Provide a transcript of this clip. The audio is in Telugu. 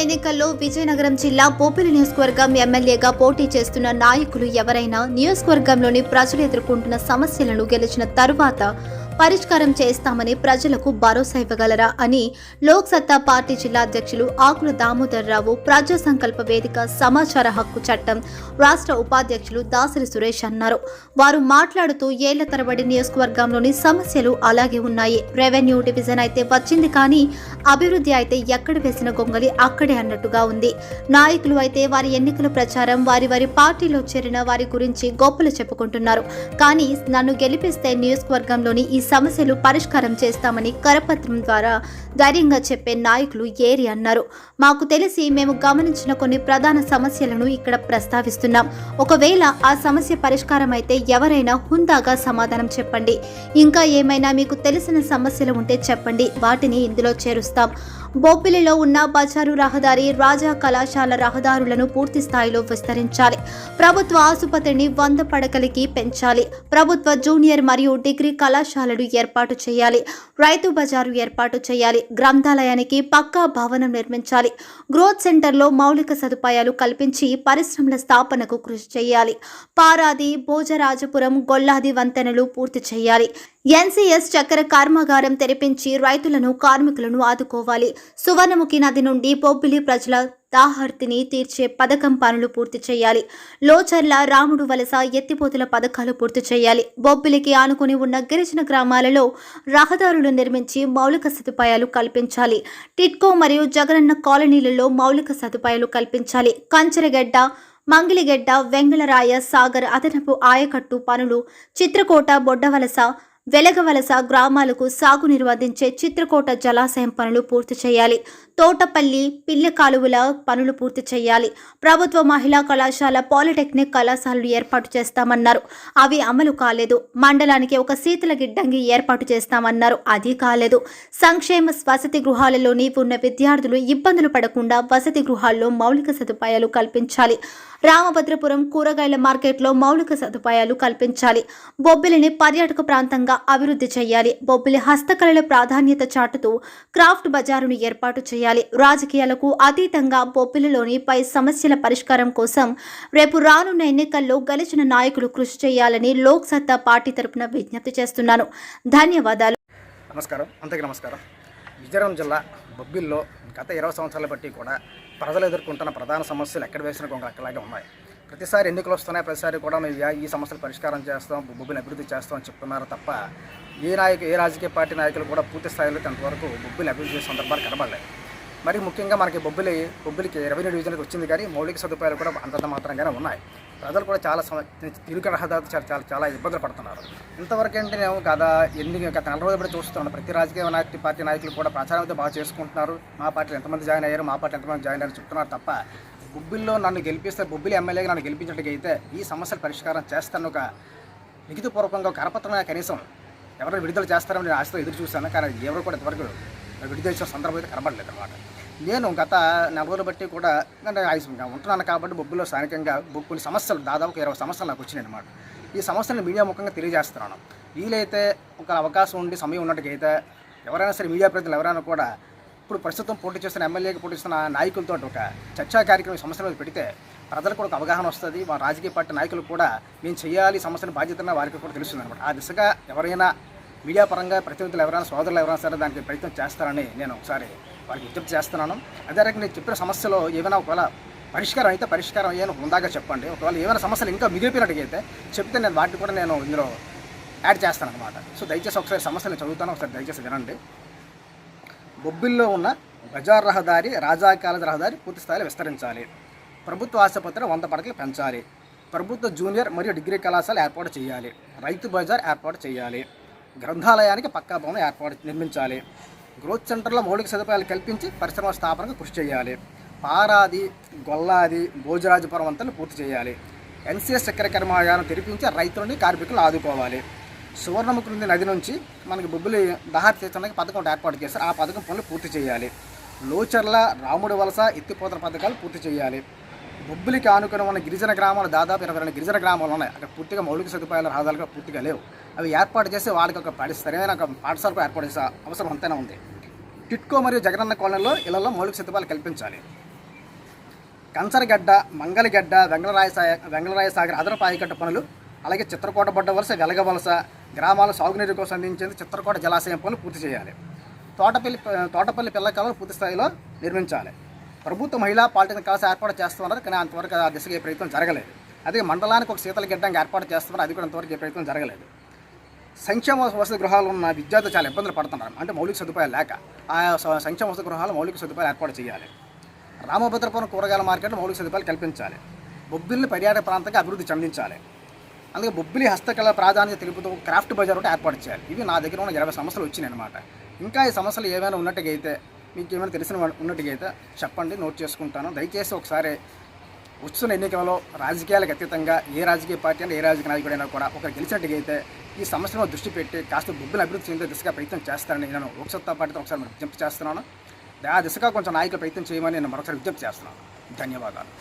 ఎన్నికల్లో విజయనగరం జిల్లా పోపిలి నియోజకవర్గం ఎమ్మెల్యేగా పోటీ చేస్తున్న నాయకులు ఎవరైనా నియోజకవర్గంలోని ప్రజలు ఎదుర్కొంటున్న సమస్యలను గెలిచిన తరువాత పరిష్కారం చేస్తామని ప్రజలకు భరోసా ఇవ్వగలరా అని లోక్ సత్తా పార్టీ జిల్లా అధ్యక్షులు ఆకుల దామోదర్ రావు ప్రజా సంకల్ప వేదిక సమాచార హక్కు చట్టం రాష్ట్ర ఉపాధ్యక్షులు దాసరి సురేష్ అన్నారు. వారు మాట్లాడుతూ ఏళ్ళ తరబడి నియోజకవర్గంలోని సమస్యలు అలాగే ఉన్నాయి. రెవెన్యూ డివిజన్ అయితే వచ్చింది కానీ అభివృద్ధి అయితే ఎక్కడ వేసిన గొంగలి అక్కడే అన్నట్టుగా ఉంది. నాయకులు అయితే వారి ఎన్నికల ప్రచారం వారి వారి పార్టీలో చేరిన వారి గురించి గొప్పలు చెప్పుకుంటున్నారు. కానీ నన్ను గెలిపిస్తే నియోజకవర్గంలోని ఈ సమస్యలు పరిష్కారం చేస్తామని కరపత్రం ద్వారా ధైర్యంగా చెప్పే నాయకులు ఏరి అన్నారు. మాకు తెలిసి మేము గమనించిన కొన్ని ప్రధాన సమస్యలను ఇక్కడ ప్రస్తావిస్తున్నాం. ఒకవేళ ఆ సమస్య పరిష్కారం అయితే ఎవరైనా హుందాగా సమాధానం చెప్పండి. ఇంకా ఏమైనా మీకు తెలిసిన సమస్యలు ఉంటే చెప్పండి. వాటిని ఇందులో చేరుస్తాం. బొబ్బిలిలో ఉన్న బజారు రహదారి రాజా కళాశాల రహదారులను పూర్తి స్థాయిలో విస్తరించాలి. ప్రభుత్వ ఆసుపత్రిని వంద పడకలకి పెంచాలి. ప్రభుత్వ జూనియర్ మరియు డిగ్రీ కళాశాలలు ఏర్పాటు చేయాలి. రైతు బజారు ఏర్పాటు చేయాలి. గ్రంథాలయానికి పక్కా భవనం నిర్మించాలి. గ్రోత్ సెంటర్లో మౌలిక సదుపాయాలు కల్పించి పరిశ్రమల స్థాపనకు కృషి చేయాలి. పారాది భోజరాజపురం గొల్లాది వంతెనలు పూర్తి చేయాలి. ఎన్సీఎస్ చక్కెర కర్మాగారం తెరిపించి రైతులను కార్మికులను ఆదుకోవాలి. సువర్ణముఖి నది నుండి పొబ్బిలి ప్రజల దాహర్తిని తీర్చే పథకం పనులు పూర్తి చేయాలి. లోచర్ల రాముడు వలస ఎత్తిపోతుల పథకాలు పూర్తి చేయాలి. బొబ్బిలికి ఆనుకుని ఉన్న గిరిజన గ్రామాలలో రహదారులు నిర్మించి మౌలిక సదుపాయాలు కల్పించాలి. టిట్కో మరియు జగనన్న కాలనీలలో మౌలిక సదుపాయాలు కల్పించాలి. కంచెరగడ్డ మంగిలిగడ్డ వెంగళరాయ సాగర్ అదనపు ఆయకట్టు పనులు చిత్రకోట బొడ్డవలస వెలగవలస గ్రామాలకు సాగునీరు అందించే చిత్రకోట జలాశయం పనులు పూర్తి చేయాలి. తోటపల్లి పిల్ల కాలువల పనులు పూర్తి చేయాలి. ప్రభుత్వ మహిళా కళాశాల పాలిటెక్నిక్ కళాశాలలు ఏర్పాటు చేస్తామన్నారు. అవి అమలు కాలేదు. మండలానికి ఒక శీతల గిడ్డంగి ఏర్పాటు చేస్తామన్నారు. అది కాలేదు. సంక్షేమ వసతి గృహాలలోని ఉన్న విద్యార్థులు ఇబ్బందులు పడకుండా వసతి గృహాల్లో మౌలిక సదుపాయాలు కల్పించాలి. రామభద్రపురం కూరగాయల మార్కెట్లో మౌలిక సదుపాయాలు కల్పించాలి. బొబ్బిలిని పర్యాటక ప్రాంతంగా అభివృద్ధి చేయాలి. బొబ్బిలి హస్తకళల ప్రాధాన్యత చాటుతూ క్రాఫ్ట్ బజారును ఏర్పాటు చేయాలి. రాజకీయాలకు అతీతంగా బొబ్బిలిలోని పై సమస్యల పరిష్కారం కోసం రేపు రానున్న ఎన్నికల్లో గెలిచిన నాయకులు కృషి చేయాలని లోక్ సత్తా పార్టీ తరపున విజ్ఞప్తి చేస్తున్నాను. ధన్యవాదాలు. నమస్కారం. అందరికీ నమస్కారం. విజయనగరం జిల్లా బొబ్బిల్లో గత ఇరవై సంవత్సరాల బట్టి కూడా ప్రజలు ఎదుర్కొంటున్న ప్రధాన సమస్యలు ఎక్కడ వేసిన కొంగ అక్కలాగే ఉన్నాయి. ప్రతిసారి ఎన్నికలు వస్తున్నాయి ప్రతిసారి కూడా మేము ఈ సమస్యలు పరిష్కారం చేస్తాం బొబ్బిని అభివృద్ధి చేస్తాం అని చెప్తున్నారు తప్ప ఏ నాయకు ఏ రాజకీయ పార్టీ నాయకులు కూడా పూర్తి స్థాయిలో ఇంతవరకు బొబ్బిని అభివృద్ధి చేసే సందర్భాలు కనబడలేదు. మరి ముఖ్యంగా మనకి బొబ్బిలి బొబ్బిలికి రెవెన్యూ డివిజన్కి వచ్చింది కానీ మౌలిక సదుపాయాలు కూడా అంతంత మాత్రంగానే ఉన్నాయి. ప్రజలు కూడా చాలా సమ తిరుగు రహదారి చాలా చాలా చాలా ఇబ్బందులు పడుతున్నారు. ఇంతవరకు అంటే నేను గత ఎన్ని గత నెల రోజులు బట్టి చూస్తున్నాను ప్రతి రాజకీయ నాయకు పార్టీ నాయకులు కూడా ప్రచారం అయితే బాగా చేసుకుంటున్నారు. మా పార్టీలో ఎంతమంది జాయిన్ అయ్యారు మా పార్టీ ఎంతమంది జాయిన్ అయ్యారు చెప్తున్నారు తప్ప బొబ్బిల్లో నన్ను గెలిపిస్తే బొబ్బిలి ఎమ్మెల్యేగా నన్ను గెలిపించినట్టుగైతే ఈ సమస్యల పరిష్కారం చేస్తాను ఒక లిఖితపూర్వకంగా ఒక కనీసం ఎవరైనా విడుదల చేస్తారని నేను ఆశతో ఎదురు చూశాను. కానీ ఎవరు కూడా ఇంతవరకు విడుదల చేసిన సందర్భం అయితే కనబడలేదు అనమాట నేను గత నెల రోజులు బట్టి కూడా ఆయుష్గా ఉంటున్నాను కాబట్టి బొబ్బులో స్థానికంగా కొన్ని సమస్యలు దాదాపు ఇరవై సమస్యలు నాకు వచ్చినాయి అనమాట ఈ సమస్యలను మీడియా ముఖంగా తెలియజేస్తున్నాను. వీలైతే ఒక అవకాశం ఉండి సమయం ఉన్నట్టుకైతే ఎవరైనా సరే మీడియా ప్రతినిధులు ఎవరైనా కూడా ఇప్పుడు ప్రస్తుతం పోటీ చేస్తున్న ఎమ్మెల్యేకి పోటీ చేస్తున్న నాయకులతో ఒక చర్చా కార్యక్రమం సమస్యలు సమస్యల పెడితే ప్రజలకు కూడా ఒక అవగాహన వస్తుంది. మా రాజకీయ పార్టీ నాయకులు కూడా మేము చేయాలి సమస్యల బాధ్యతన వారికి కూడా తెలుస్తుంది అనమాట ఆ దిశగా ఎవరైనా మీడియా పరంగా ప్రతినిధులు ఎవరైనా సోదరులు ఎవరైనా సరే దానికి ప్రయత్నం చేస్తారని నేను ఒకసారి వారికి విజ్ఞప్తి చేస్తున్నాను. అదే రకంగా నేను చెప్పిన సమస్యలో ఏమైనా ఒకవేళ పరిష్కారం అయితే పరిష్కారం అయ్యాను ఉందాగా చెప్పండి. ఒకవేళ ఏమైనా సమస్యలు ఇంకా మిగిలిపోయినట్టుగైతే చెప్తే నేను వాటిని కూడా నేను ఇందులో యాడ్ చేస్తాను అనమాట సో దయచేసి ఒకసారి సమస్యలు చదువుతాను. ఒకసారి దయచేసి వినండి. బొబ్బిల్లో ఉన్న బజార్ రహదారి రాజా కాలేజ్ రహదారి పూర్తి స్థాయిలో విస్తరించాలి. ప్రభుత్వ ఆసుపత్రి వంద పడకలు పెంచాలి. ప్రభుత్వ జూనియర్ మరియు డిగ్రీ కళాశాల ఏర్పాటు చేయాలి. రైతు బజార్ ఏర్పాటు చేయాలి. గ్రంథాలయానికి పక్కా భవనం ఏర్పాటు నిర్మించాలి. గ్రోత్ సెంటర్లో మౌలిక సదుపాయాలు కల్పించి పరిశ్రమ స్థాపనకు కృషి చేయాలి. పారాది గొల్లాది భోజరాజపురం వంతలు పూర్తి చేయాలి. ఎన్సీఎస్ చక్కెర కర్మాగారం తెరిపించి రైతులని కార్మికులు ఆదుకోవాలి. సువర్ణముఖి నది నుంచి మనకి బొబ్బిలి దహార్ తీర్చడానికి పథకం ఒకటి ఏర్పాటు చేస్తారు ఆ పథకం పనులు పూర్తి చేయాలి. లోచర్ల రాముడి వలస ఎత్తిపోతల పథకాలు పూర్తి చేయాలి. బొబ్బులికి ఆనుకుని ఉన్న గిరిజన గ్రామాలు దాదాపు ఇరవై రెండు గిరిజన గ్రామాలు ఉన్నాయి. అక్కడ పూర్తిగా మౌలిక సదుపాయాల రహదారులు పూర్తిగా లేవు. అవి ఏర్పాటు చేసి వాళ్ళకి ఒక పడి సరైన ఒక పాఠశాలకు ఏర్పాటు చేసే అవసరం అంతైనా ఉంది. టిట్కో మరియు జగనన్న కాలనీలో ఇళ్ళలో మౌలిక సదుపాయాలు కల్పించాలి. కంచరగడ్డ మంగళగడ్డ వెంగళరాయ సా- వెంగళరాయ సాగర్ అదనపు ఆయకట్ట పనులు అలాగే చిత్రకోట బడ్డ వలస వెలగ వలస గ్రామాల సాగునీరు కోసం అందించేందుకు చిత్రకోట జలాశయం పనులు పూర్తి చేయాలి. తోటపల్లి తోటపల్లి పిల్ల కాలువలు పూర్తి స్థాయిలో నిర్మించాలి. ప్రభుత్వ మహిళా పాలిటెక్నిక్ కళాశాల ఏర్పాటు చేస్తున్నారు కానీ అంతవరకు ఆ దిశగా ఏ ప్రయత్నం జరగలేదు. అదే మండలానికి ఒక శీతల గిడ్డంగా ఏర్పాటు చేస్తున్నారు అది కూడా అంతవరకు ఏ ప్రయత్నం జరగలేదు. సంక్షేమ వసతి గృహాలు ఉన్న విద్యార్థులు చాలా ఇబ్బందులు పడుతున్నారు. అంటే మౌలిక సదుపాయాలు లేక ఆ సంక్షేమ వసతి గృహాలు మౌలిక సదుపాయాలు ఏర్పాటు చేయాలి. రామభద్రపురం కూరగాయల మార్కెట్ మౌలిక సదుపాయాలు కల్పించాలి. బొబ్బిల్ని పర్యాటక ప్రాంతంగా అభివృద్ధి చెందించాలి. అందుకే బొబ్బిలి హస్తకళ ప్రాధాన్యత తెలుపుతూ క్రాఫ్ట్ బజార్ ఒకటి ఏర్పాటు చేయాలి. ఇవి నా దగ్గర ఉన్న ఇరవై సమస్యలు వచ్చినాయి అనమాట ఇంకా ఈ సమస్యలు ఏమైనా ఉన్నట్టుగైతే మీకు ఏమైనా తెలిసిన ఉన్నట్టుగైతే చెప్పండి నోట్ చేసుకుంటాను. దయచేసి ఒకసారి వస్తున్న ఎన్నికలలో రాజకీయాలకు అతీతంగా ఏ రాజకీయ పార్టీ అయినా ఏ రాజకీయ నాయకుడైనా కూడా ఒకరు గెలిచినట్టుగైతే ఈ సమస్యను దృష్టి పెట్టి కాస్త బొబ్బిని అభివృద్ధి చెందే దిశగా ప్రయత్నం చేస్తారని నేను లోక్సత్తా పార్టీతో ఒకసారి విజ్ఞప్తి చేస్తున్నాను. ఆ దిశగా కొంచెం నాయకులు ప్రయత్నం చేయమని నేను మరొకసారి విజ్ఞప్తి చేస్తున్నాను. ధన్యవాదాలు.